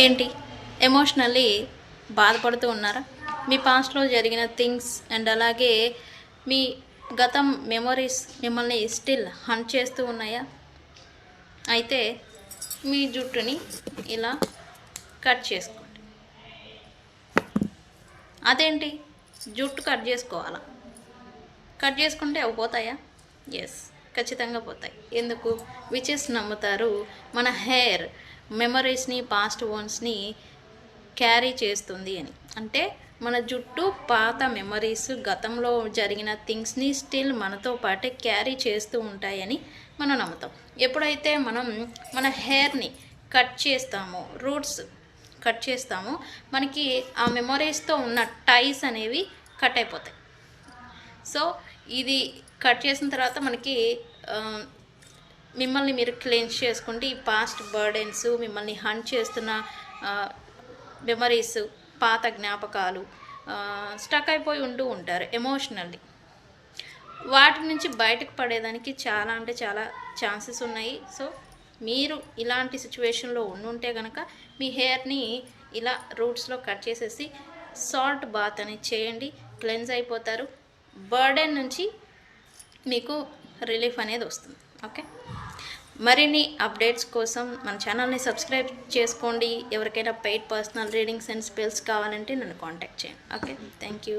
ఏంటి? ఎమోషనల్లీ బాధపడుతూ ఉన్నారా? మీ పాస్ట్లో జరిగిన థింగ్స్ అండ్ అలాగే మీ గతం మెమొరీస్ మిమ్మల్ని స్టిల్ హంట్ చేస్తూ ఉన్నాయా? అయితే మీ జుట్టుని ఇలా కట్ చేసుకోండి. అదేంటి? జుట్టు కట్ చేసుకోవాలా? కట్ చేసుకుంటే అవి పోతాయా? ఎస్ ఖచ్చితంగా పోతాయి. ఎందుకు? విచెస్ నమ్ముతారు మన హెయిర్. మెమరీస్ని పాస్ట్ ఓన్స్ని క్యారీ చేస్తుంది అని. అంటే మన జుట్టు పాత మెమరీస్ గతంలో జరిగిన థింగ్స్ని స్టిల్ మనతో పాటే క్యారీ చేస్తూ ఉంటాయని మనం నమ్ముతాం. ఎప్పుడైతే మనం మన హెయిర్ని కట్ చేస్తామో రూట్స్ కట్ చేస్తామో మనకి ఆ మెమరీస్తో ఉన్న టైస్ అనేవి కట్ అయిపోతాయి. సో ఇది కట్ చేసిన తర్వాత మనకి మిమ్మల్ని మీరు క్లెన్స్ చేసుకుంటే ఈ పాస్ట్ బర్డెన్స్ మిమ్మల్ని హంట్ చేస్తున్న మెమరీస్ పాత జ్ఞాపకాలు స్టక్ అయిపోయి ఉంటూ ఉంటారు ఎమోషనల్లీ వాటి నుంచి బయటకు పడేదానికి చాలా అంటే చాలా ఛాన్సెస్ ఉన్నాయి. సో మీరు ఇలాంటి సిచ్యువేషన్లో ఉండుంటే కనుక మీ హెయిర్ని ఇలా రూట్స్లో కట్ చేసేసి సాల్ట్ బాత్ అనేది చేయండి క్లెన్స్ అయిపోతారు. బర్డెన్ నుంచి మీకు రిలీఫ్ అనేది వస్తుంది. ఓకే మరిన్ని అప్డేట్స్ కోసం మన ఛానల్ని సబ్స్క్రైబ్ చేసుకోండి. ఎవరికైనా paid personal readings and spells కావాలంటే నన్ను కాంటాక్ట్ చేయండి. Okay thank you